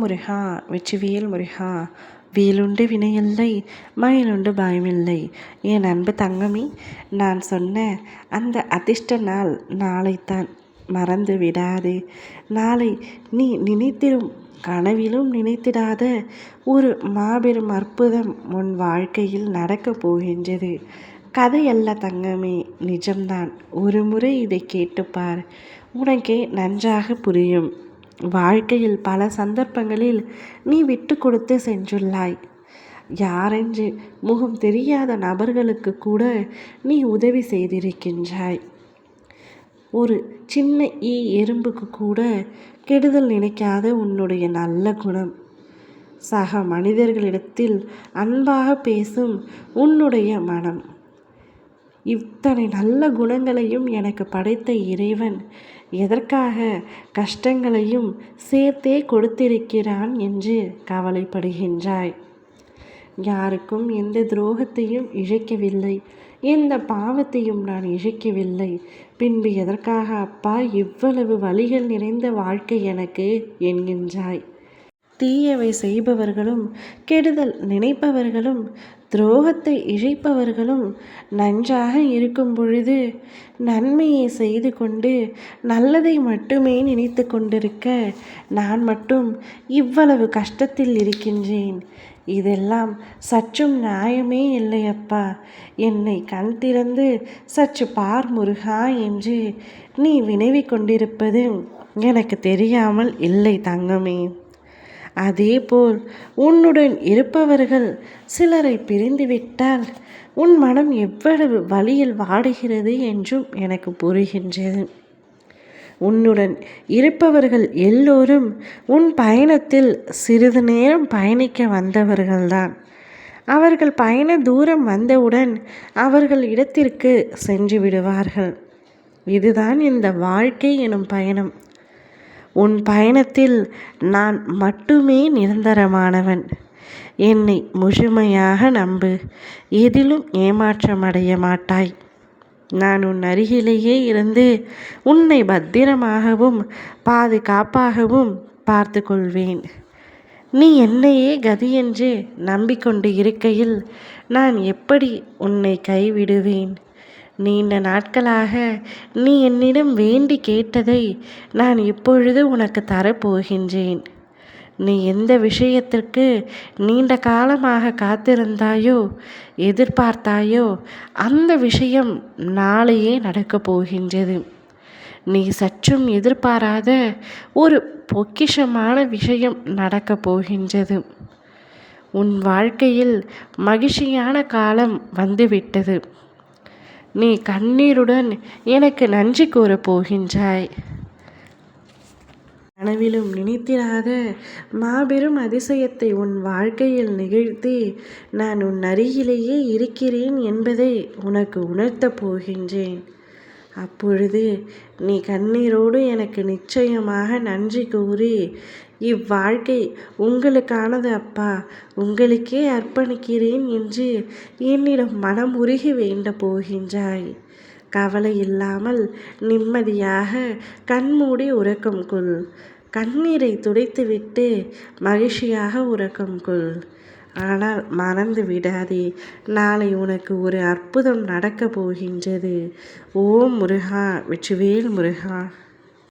முருகா வெற்றிவேல் முருகா வேலுண்டு வினையில்லை மயிலுண்டு பயமில்லை. என் அன்பு தங்கமி நான் சொன்ன அந்த அதிர்ஷ்ட நாள் நாளைத்தான் மறந்து விடாதே. நாளை நீ நினைத்திடும் கனவிலும் நினைத்திடாத ஒரு மாபெரும் அற்புதம் உன் வாழ்க்கையில் நடக்கப் போகின்றது. கதையல்ல தங்கமே நிஜம்தான். ஒரு முறை இதை கேட்டுப்பார் உனக்கே நன்றாக புரியும். வாழ்க்கையில் பல சந்தர்ப்பங்களில் நீ விட்டு கொடுத்து சென்றுள்ளாய். யாரென்று முகம் தெரியாத நபர்களுக்கு கூட நீ உதவி செய்திருக்கின்றாய். ஒரு சின்ன ஈ எறும்புக்கு கூட கெடுதல் நினைக்காத உன்னுடைய நல்ல குணம். சக மனிதர்களிடத்தில் அன்பாக பேசும் உன்னுடைய மனம். இத்தனை நல்ல குணங்களையும் எனக்கு படைத்த இறைவன். எதற்காக கஷ்டங்களையும் சேர்த்தே கொடுத்திருக்கிறான் என்று கவலைப்படுகின்றாய். யாருக்கும் எந்த துரோகத்தையும் இழைக்கவில்லை. எந்த பாவத்தையும் நான் இழைக்கவில்லை. பின்பு எதற்காக அப்பா இவ்வளவு வழிகள் நிறைந்த வாழ்க்கை எனக்கு என்கின்றாய். தீயவை செய்பவர்களும் கெடுதல் நினைப்பவர்களும் துரோகத்தை இழைப்பவர்களும் நன்றாக இருக்கும் பொழுது நன்மையை செய்து கொண்டு நல்லதை மட்டுமே நினைத்து கொண்டிருக்க நான் மட்டும் இவ்வளவு கஷ்டத்தில் இருக்கின்றேன். இதெல்லாம் சற்றும் நியாயமே இல்லையப்பா. என்னை கண் திறந்து சற்று பார் முருகா என்று நீ வினவிக் கொண்டிருப்பது எனக்கு தெரியாமல் இல்லை தங்கமே. அதேபோல் உன்னுடன் இருப்பவர்கள் சிலரை பிரிந்துவிட்டால் உன் மனம் எவ்வளவு வழியில் வாடுகிறது என்றும் எனக்கு புரிகின்றது. உன்னுடன் இருப்பவர்கள் எல்லோரும் உன் பயணத்தில் சிறிது நேரம் பயணிக்க வந்தவர்கள்தான். அவர்கள் பயண தூரம் வந்தவுடன் அவர்கள் இடத்திற்கு சென்று விடுவார்கள். இதுதான் இந்த வாழ்க்கை எனும் பயணம். உன் பயணத்தில் நான் மட்டுமே நிரந்தரமானவன். என்னை முழுமையாக நம்பு. எதிலும் ஏமாற்றமடைய மாட்டாய். நான் உன் அருகிலேயே இருந்து உன்னை பத்திரமாகவும் பாதுகாப்பாகவும் பார்த்து கொள்வேன் நீ என்னையே கதி என்று நம்பிக்கொண்டு இருக்கையில் நான் எப்படி உன்னை கைவிடுவேன்? நீண்ட நாட்களாக நீ என்னிடம் வேண்டி கேட்டதை நான் இப்பொழுது உனக்கு தரப்போகின்றேன். நீ எந்த விஷயத்திற்கு நீண்ட காலமாக காத்திருந்தாயோ எதிர்பார்த்தாயோ அந்த விஷயம் நாளையே நடக்கப் போகின்றது. நீ சற்றும் எதிர்பாராத ஒரு பொக்கிஷமான விஷயம் நடக்கப் போகின்றது. உன் வாழ்க்கையில் மகிழ்ச்சியான காலம் வந்துவிட்டது. நீ கண்ணீருடன் எனக்கு நன்றி கூறப் போகின்றாய் கனவிலும் நினைத்திராத மாபெரும் அதிசயத்தை உன் வாழ்க்கையில் நிகழ்த்தி நான் உன் அருகிலேயே இருக்கிறேன் என்பதை உனக்கு உணர்த்தப் போகின்றேன். அப்பொழுது நீ கண்ணீரோடு எனக்கு நிச்சயமாக நன்றி கூறி இவ்வாழ்க்கை உங்களுக்கானது அப்பா. உங்களுக்கே அர்ப்பணிக்கிறேன் என்று என்னிடம் மனம் உருகி வேண்ட போகின்றாய். கவலை இல்லாமல் நிம்மதியாக கண்மூடி உறக்கம் கொள். கண்ணீரை துடைத்துவிட்டு மகிழ்ச்சியாக உறக்கம் கொள். ஆனால் மறந்து விடாதே. நாளை உனக்கு ஒரு அற்புதம் நடக்கப் போகின்றது. ஓம் முருகா வெற்றிவேல் முருகா.